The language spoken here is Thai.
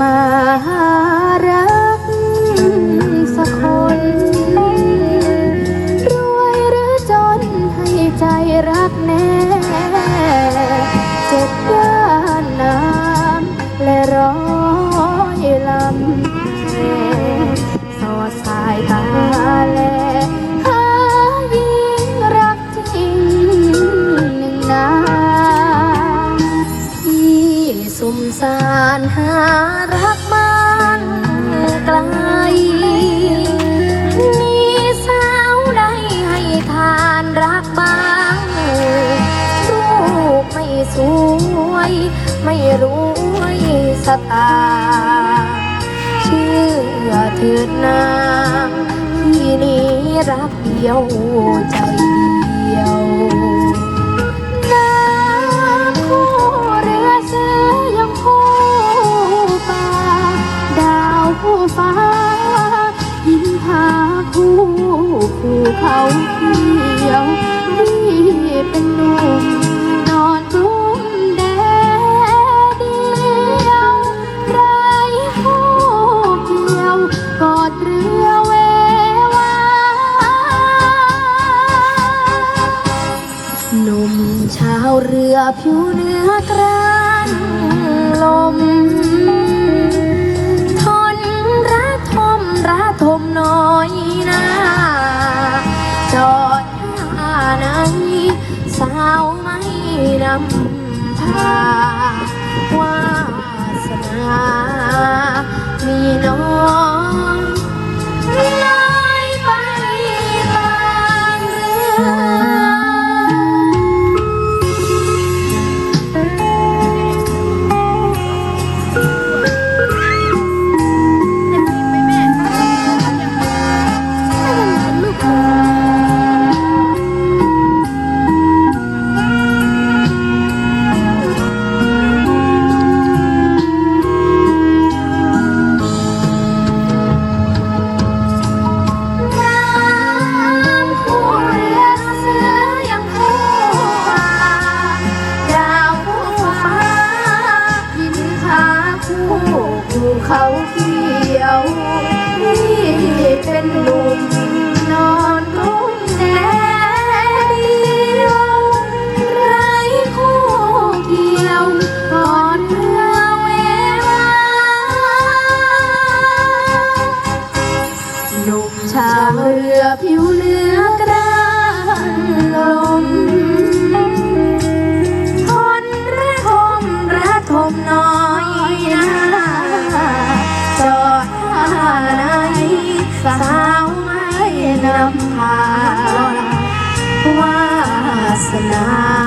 มารหารักมันไกล มีสาวใดให้ทานรักบ้างรูปไม่สวย ไม่รวยสตางค์เชื่อเถิดนางที่นี้รักเดียวใจเดียว หนุ่มชาวเรือผิวเนื้อกรานลม ทนระทมระทมน้อยนาจอดหน้าไหนสาวไม่นำพาว่า เขาเขียวนี่เป็นหนุ่มนอนรุ่มแน นำพาวาสนา